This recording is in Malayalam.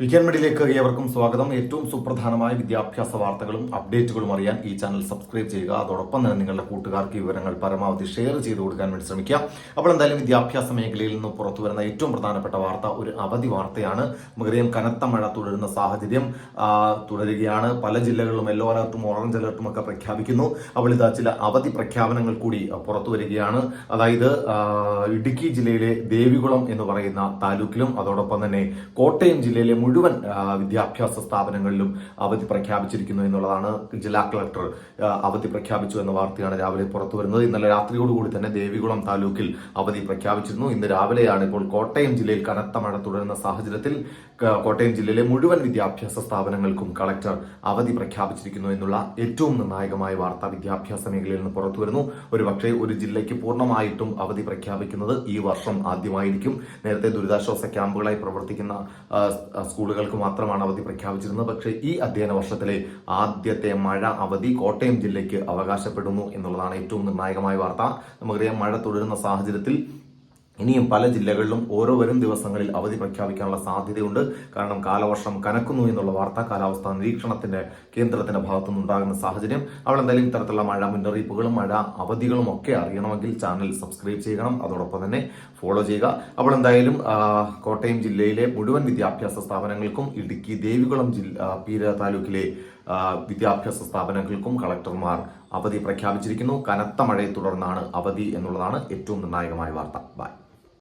വീക്കെൻഡ് മീഡിയയിലേക്ക് ഏവർക്കും സ്വാഗതം. ഏറ്റവും സുപ്രധാനമായ വിദ്യാഭ്യാസ വാർത്തകളും അപ്ഡേറ്റുകളും അറിയാൻ ഈ ചാനൽ സബ്സ്ക്രൈബ് ചെയ്യുക. അതോടൊപ്പം തന്നെ നിങ്ങളുടെ കൂട്ടുകാർക്ക് വിവരങ്ങൾ പരമാവധി ഷെയർ ചെയ്ത് കൊടുക്കാൻ വേണ്ടി ശ്രമിക്കുക. അപ്പോൾ എന്തായാലും വിദ്യാഭ്യാസ മേഖലയിൽ നിന്ന് പുറത്തു വരുന്ന ഏറ്റവും പ്രധാനപ്പെട്ട വാർത്ത ഒരു അവധി വാർത്തയാണ്. നമുക്കറിയാം കനത്ത മഴ തുടരുന്ന സാഹചര്യം തുടരുകയാണ്. പല ജില്ലകളിലും യെല്ലോ അലർട്ടും ഓറഞ്ച് അലർട്ടും ഒക്കെ പ്രഖ്യാപിക്കുന്നു. അപ്പോൾ ഇതാ ചില അവധി പ്രഖ്യാപനങ്ങൾ കൂടി പുറത്തു വരികയാണ്. അതായത് ഇടുക്കി ജില്ലയിലെ ദേവികുളം എന്ന് പറയുന്ന താലൂക്കിലും അതോടൊപ്പം തന്നെ കോട്ടയം ജില്ലയിലെ മുഴുവൻ വിദ്യാഭ്യാസ സ്ഥാപനങ്ങളിലും അവധി പ്രഖ്യാപിച്ചിരിക്കുന്നു എന്നുള്ളതാണ് ജില്ലാ കളക്ടർ അവധി പ്രഖ്യാപിച്ചു എന്ന വാർത്തയാണ് രാവിലെ പുറത്തു വരുന്നത്. ഇന്നലെ രാത്രിയോടുകൂടി തന്നെ ദേവികുളം താലൂക്കിൽ അവധി പ്രഖ്യാപിച്ചിരുന്നു. ഇന്ന് രാവിലെയാണ് ഇപ്പോൾ കോട്ടയം ജില്ലയിൽ കനത്ത മഴ തുടരുന്ന സാഹചര്യത്തിൽ കോട്ടയം ജില്ലയിലെ മുഴുവൻ വിദ്യാഭ്യാസ സ്ഥാപനങ്ങൾക്കും കളക്ടർ അവധി പ്രഖ്യാപിച്ചിരിക്കുന്നു എന്നുള്ള ഏറ്റവും നിർണായകമായ വാർത്ത വിദ്യാഭ്യാസ മേഖലയിൽ നിന്ന് പുറത്തു വരുന്നു. ഒരു പക്ഷേ ഒരു ജില്ലയ്ക്ക് പൂർണമായിട്ടും അവധി പ്രഖ്യാപിക്കുന്നത് ഈ വർഷം ആദ്യമായിരിക്കും. നേരത്തെ ദുരിതാശ്വാസ ക്യാമ്പുകളായി പ്രവർത്തിക്കുന്ന സ്കൂളുകൾക്ക് മാത്രമാണ് അവധി പ്രഖ്യാപിച്ചിരുന്നത്. പക്ഷേ ഈ അധ്യയന വർഷത്തിലെ ആദ്യത്തെ മഴ അവധി കോട്ടയം ജില്ലയ്ക്ക് അവകാശപ്പെടുന്നു എന്നുള്ളതാണ് ഏറ്റവും നിർണായകമായ വാർത്ത. നമുക്കറിയാം മഴ തുടരുന്ന സാഹചര്യത്തിൽ ഇനിയും പല ജില്ലകളിലും ഓരോ വരും ദിവസങ്ങളിൽ അവധി പ്രഖ്യാപിക്കാനുള്ള സാധ്യതയുണ്ട്. കാരണം കാലവർഷം കനക്കുന്നു എന്നുള്ള വാർത്താ കാലാവസ്ഥാ നിരീക്ഷണത്തിന്റെ കേന്ദ്രത്തിന്റെ ഭാഗത്തുനിന്ന് ഉണ്ടാകുന്ന സാഹചര്യം. അവിടെ എന്തെങ്കിലും ഇത്തരത്തിലുള്ള മഴ മുന്നറിയിപ്പുകളും മഴ അവധികളും ഒക്കെ അറിയണമെങ്കിൽ ചാനൽ സബ്സ്ക്രൈബ് ചെയ്യണം. അതോടൊപ്പം തന്നെ ഫോളോ ചെയ്യുക. അപ്പോൾ എന്തായാലും കോട്ടയം ജില്ലയിലെ മുഴുവൻ വിദ്യാഭ്യാസ സ്ഥാപനങ്ങൾക്കും ഇടുക്കി ദേവികുളം ജില്ല പീര താലൂക്കിലെ വിദ്യാഭ്യാസ സ്ഥാപനങ്ങൾക്കും കളക്ടർമാർ അവധി പ്രഖ്യാപിച്ചിരിക്കുന്നു. കനത്ത മഴയെ തുടർന്നാണ് അവധി എന്നുള്ളതാണ് ഏറ്റവും നിർണായകമായ വാർത്ത. ബൈ